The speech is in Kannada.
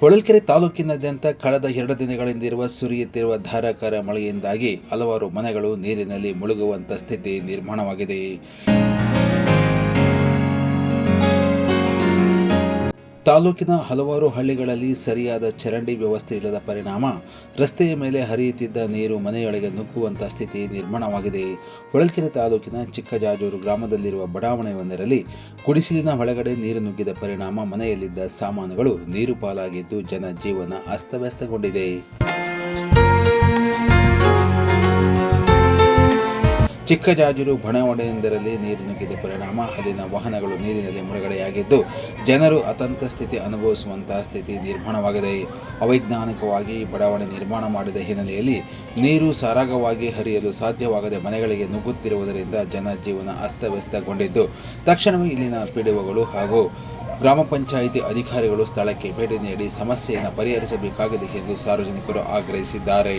ಹೊಳಲ್ಕೆರೆ ತಾಲೂಕಿನಾದ್ಯಂತ ಕಳೆದ ಎರಡು ದಿನಗಳಿಂದ ಇರುವ ಸುರಿಯುತ್ತಿರುವ ಧಾರಾಕಾರ ಮಳೆಯಿಂದಾಗಿ ಹಲವಾರು ಮನೆಗಳು ನೀರಿನಲ್ಲಿ ಮುಳುಗುವಂತ ಸ್ಥಿತಿ ನಿರ್ಮಾಣವಾಗಿದೆ. ತಾಲೂಕಿನ ಹಲವಾರು ಹಳ್ಳಿಗಳಲ್ಲಿ ಸರಿಯಾದ ಚರಂಡಿ ವ್ಯವಸ್ಥೆ ಇಲ್ಲದ ಪರಿಣಾಮ, ರಸ್ತೆಯ ಮೇಲೆ ಹರಿಯುತ್ತಿದ್ದ ನೀರು ಮನೆಯೊಳಗೆ ನುಗ್ಗುವಂತಹ ಸ್ಥಿತಿ ನಿರ್ಮಾಣವಾಗಿದೆ. ಹೊಳಲ್ಕೆರೆ ತಾಲೂಕಿನ ಚಿಕ್ಕಜಾಜೂರು ಗ್ರಾಮದಲ್ಲಿರುವ ಬಡಾವಣೆಯೊಂದರಲ್ಲಿ ಗುಡಿಸಿಲಿನ ಒಳಗಡೆ ನೀರು ನುಗ್ಗಿದ ಪರಿಣಾಮ ಮನೆಯಲ್ಲಿದ್ದ ಸಾಮಾನುಗಳು ನೀರು ಪಾಲಾಗಿದ್ದು ಜನ ಜೀವನ ಅಸ್ತವ್ಯಸ್ತಗೊಂಡಿದೆ. ಚಿಕ್ಕಜಾಜೂರು ಬಣಾವಣೆಯೊಂದರಲ್ಲಿ ನೀರು ನುಗ್ಗಿದ. ಪರಿಣಾಮ, ಅಲ್ಲಿನ ವಾಹನಗಳು ನೀರಿನಲ್ಲಿ ಮುಳುಗಡೆಯಾಗಿದ್ದು ಜನರು ಅತಂತ್ರ ಸ್ಥಿತಿ ಅನುಭವಿಸುವಂತಹ ಸ್ಥಿತಿ ನಿರ್ಮಾಣವಾಗಿದೆ. ಅವೈಜ್ಞಾನಿಕವಾಗಿ ಬಡಾವಣೆ ನಿರ್ಮಾಣ ಮಾಡಿದ ಹಿನ್ನೆಲೆಯಲ್ಲಿ ನೀರು ಸಾರಾಗವಾಗಿ ಹರಿಯಲು ಸಾಧ್ಯವಾಗದೆ ಮನೆಗಳಿಗೆ ನುಗ್ಗುತ್ತಿರುವುದರಿಂದ ಜನಜೀವನ ಅಸ್ತವ್ಯಸ್ತಗೊಂಡಿದ್ದು, ತಕ್ಷಣವೇ ಇಲ್ಲಿನ ಪಿಡಿಒಗಳು ಹಾಗೂ ಗ್ರಾಮ ಪಂಚಾಯಿತಿ ಅಧಿಕಾರಿಗಳು ಸ್ಥಳಕ್ಕೆ ಭೇಟಿ ನೀಡಿ ಸಮಸ್ಯೆಯನ್ನು ಪರಿಹರಿಸಬೇಕಾಗಿದೆ ಎಂದು ಸಾರ್ವಜನಿಕರು ಆಗ್ರಹಿಸಿದ್ದಾರೆ.